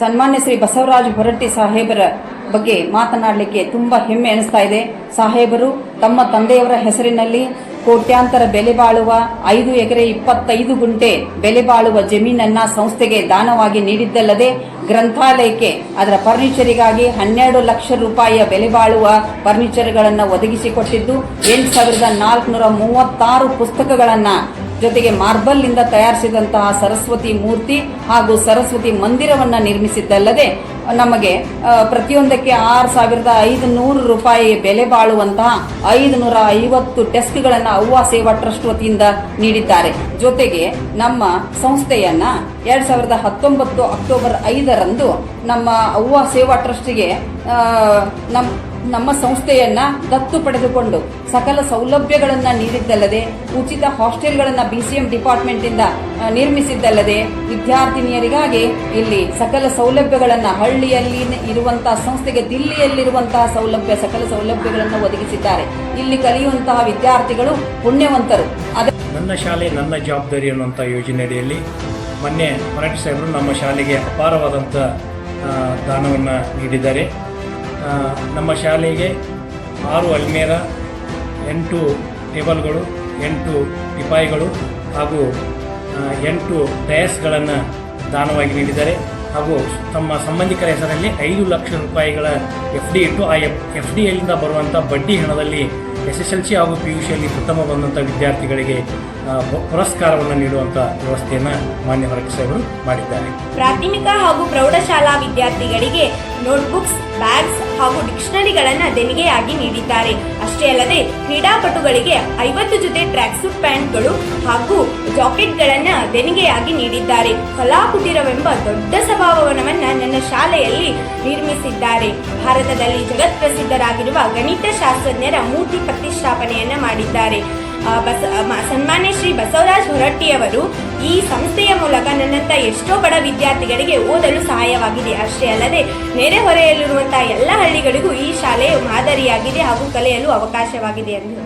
ಸನ್ಮಾನ್ಯ ಶ್ರೀ ಬಸವರಾಜ ಹೊರಟ್ಟಿ ಸಾಹೇಬರ ಬಗ್ಗೆ ಮಾತನಾಡಲಿಕ್ಕೆ ತುಂಬಾ ಹೆಮ್ಮೆ ಅನಿಸ್ತಾ ಇದೆ. ಸಾಹೇಬರು ತಮ್ಮ ತಂದೆಯವರ ಹೆಸರಿನಲ್ಲಿ ಕೋಟ್ಯಾಂತರ ಬೆಲೆ ಬಾಳುವ ಐದು ಎಕರೆ ಇಪ್ಪತ್ತೈದು ಗುಂಟೆ ಬೆಲೆ ಬಾಳುವ ಜಮೀನನ್ನ ಸಂಸ್ಥೆಗೆ ದಾನವಾಗಿ ನೀಡಿದ್ದಲ್ಲದೆ ಗ್ರಂಥಾಲಯಕ್ಕೆ ಅದರ ಫರ್ನಿಚರಿಗಾಗಿ ಹನ್ನೆರಡು ಲಕ್ಷ ರೂಪಾಯಿಯ ಬೆಲೆ ಬಾಳುವ ಫರ್ನಿಚರ್ಗಳನ್ನು ಒದಗಿಸಿಕೊಟ್ಟಿದ್ದು ಎಂಟು ಸಾವಿರದ ನಾಲ್ಕುನೂರ ಮೂವತ್ತಾರು ಪುಸ್ತಕಗಳನ್ನ ಜೊತೆಗೆ ಮಾರ್ಬಲ್ ಇಂದ ತಯಾರಿಸಿದಂತಹ ಸರಸ್ವತಿ ಮೂರ್ತಿ ಹಾಗೂ ಸರಸ್ವತಿ ಮಂದಿರವನ್ನು ನಿರ್ಮಿಸಿದ್ದಲ್ಲದೆ ನಮಗೆ ಪ್ರತಿಯೊಂದಕ್ಕೆ ಆರು ಸಾವಿರದ ಐದು ನೂರು ರೂಪಾಯಿ ಬೆಲೆ ಬಾಳುವಂತಹ ಐದು ನೂರ ಐವತ್ತು ಟೆಸ್ಟ್ಗಳನ್ನು ಅವ್ವ ಸೇವಾ ಟ್ರಸ್ಟ್ ವತಿಯಿಂದ ನೀಡಿದ್ದಾರೆ. ಜೊತೆಗೆ ನಮ್ಮ ಸಂಸ್ಥೆಯನ್ನ ಎರಡ್ ಸಾವಿರದ ಹತ್ತೊಂಬತ್ತು ಅಕ್ಟೋಬರ್ ಐದರಂದು ನಮ್ಮ ಅವ್ವ ಸೇವಾ ಟ್ರಸ್ಟ್ಗೆ ಆ, ನಮ್ ನಮ್ಮ ಸಂಸ್ಥೆಯನ್ನ ದತ್ತು ಪಡೆದುಕೊಂಡು ಸಕಲ ಸೌಲಭ್ಯಗಳನ್ನು ನೀಡಿದ್ದಲ್ಲದೆ ಉಚಿತ ಹಾಸ್ಟೆಲ್ಗಳನ್ನು ಬಿಸಿಎಂ ಡಿಪಾರ್ಟ್ಮೆಂಟ್ ಇಂದ ಆ, ನಿರ್ಮಿಸಿದ್ದಲ್ಲದೆ ವಿದ್ಯಾರ್ಥಿನಿಯರಿಗಾಗಿ ಇಲ್ಲಿ ಸಕಲ ಸೌಲಭ್ಯಗಳನ್ನು ಹಳ್ಳಿಯಲ್ಲಿ ಇರುವಂತಹ ಸಂಸ್ಥೆಗೆ ದಿಲ್ಲಿಯಲ್ಲಿರುವಂತಹ ಸೌಲಭ್ಯ ಸಕಲ ಸೌಲಭ್ಯಗಳನ್ನು ಒದಗಿಸಿದ್ದಾರೆ. ಇಲ್ಲಿ ಕಲಿಯುವಂತಹ ವಿದ್ಯಾರ್ಥಿಗಳು ಪುಣ್ಯವಂತರು. ನನ್ನ ಶಾಲೆ ನನ್ನ ಜವಾಬ್ದಾರಿ ಅನ್ನುವಂಥ ಯೋಜನೆಯಡಿಯಲ್ಲಿ ಮೊನ್ನೆ ಮರಾಠಿ ಸಾಹೇಬರು ನಮ್ಮ ಶಾಲೆಗೆ ಅಪಾರವಾದಂಥ ದಾನವನ್ನು ನೀಡಿದ್ದಾರೆ. ನಮ್ಮ ಶಾಲೆಗೆ ಆರು ಅಲ್ಮೇರ, ಎಂಟು ಟೇಬಲ್ಗಳು, ಎಂಟು ಟಿಪಾಯಿಗಳು ಹಾಗೂ ಎಂಟು ಡಯಸ್ಗಳನ್ನು ದಾನವಾಗಿ ನೀಡಿದ್ದಾರೆ. ಹಾಗೂ ತಮ್ಮ ಸಂಬಂಧಿಕರ ಹೆಸರಲ್ಲಿ ಐದು ಲಕ್ಷ ರೂಪಾಯಿಗಳ ಎಫ್ ಡಿ ಇಟ್ಟು ಆ ಎಫ್ ಡಿಯಲ್ಲಿಂದ ಬರುವಂಥ ಬಡ್ಡಿ ಹಣದಲ್ಲಿ ಎಸ್ ಎಸ್ ಎಲ್ ಸಿ ಹಾಗೂ ಪಿ ಯು ಸಿಯಲ್ಲಿ ಪ್ರಥಮ ಬಂದಂಥ ವಿದ್ಯಾರ್ಥಿಗಳಿಗೆ ಪುರಸ್ಕಾರವನ್ನು ನೀಡುವಂಥ ವ್ಯವಸ್ಥೆಯನ್ನು ಮಾನ್ಯ ಸಾಹೇಬರು ಮಾಡಿದ್ದಾರೆ. ಪ್ರಾಥಮಿಕ ಹಾಗೂ ಪ್ರೌಢಶಾಲಾ ವಿದ್ಯಾರ್ಥಿಗಳಿಗೆ ನೋಟ್ಬುಕ್ಸ್, ಬ್ಯಾಗ್ಸ್ ಹಾಗೂ ಡಿಕ್ಷನರಿಗಳನ್ನು ದೇಣಿಗೆಯಾಗಿ ನೀಡಿದ್ದಾರೆ. ಅಷ್ಟೇ ಅಲ್ಲದೆ, ಕ್ರೀಡಾಪಟುಗಳಿಗೆ ಐವತ್ತು ಜೊತೆ ಟ್ರ್ಯಾಕ್ ಸೂಟ್ ಪ್ಯಾಂಟ್ಗಳು ಹಾಗೂ ಜಾಕೆಟ್ಗಳನ್ನು ದೇಣಿಗೆಯಾಗಿ ನೀಡಿದ್ದಾರೆ. ಕಲಾಕುಟೀರವೆಂಬ ದೊಡ್ಡ ಸಭಾಭವನವನ್ನ ನನ್ನ ಶಾಲೆಯಲ್ಲಿ ನಿರ್ಮಿಸಿದ್ದಾರೆ ಭಾರತದಲ್ಲಿ ಜಗತ್ಪ್ರಸಿದ್ಧರಾಗಿರುವ ಗಣಿತ ಶಾಸ್ತ್ರಜ್ಞರ ಮೂರ್ತಿ ಪ್ರತಿಷ್ಠಾಪನೆಯನ್ನ ಮಾಡಿದ್ದಾರೆ. ಬಸ ಸನ್ಮಾನ್ಯ ಶ್ರೀ ಬಸವರಾಜ್ ಹೊರಟ್ಟಿಯವರು ಈ ಸಂಸ್ಥೆಯ ಮೂಲಕ ನನ್ನಂತ ಎಷ್ಟೋ ಬಡ ವಿದ್ಯಾರ್ಥಿಗಳಿಗೆ ಓದಲು ಸಹಾಯವಾಗಿದೆ. ಅಷ್ಟೇ ಅಲ್ಲದೆ ನೆರೆಹೊರೆಯಲ್ಲಿರುವಂತಹ ಎಲ್ಲ ಹಳ್ಳಿಗಳಿಗೂ ಈ ಶಾಲೆಯು ಮಾದರಿಯಾಗಿದೆ ಹಾಗೂ ಕಲಿಯಲು ಅವಕಾಶವಾಗಿದೆ ಎಂದು.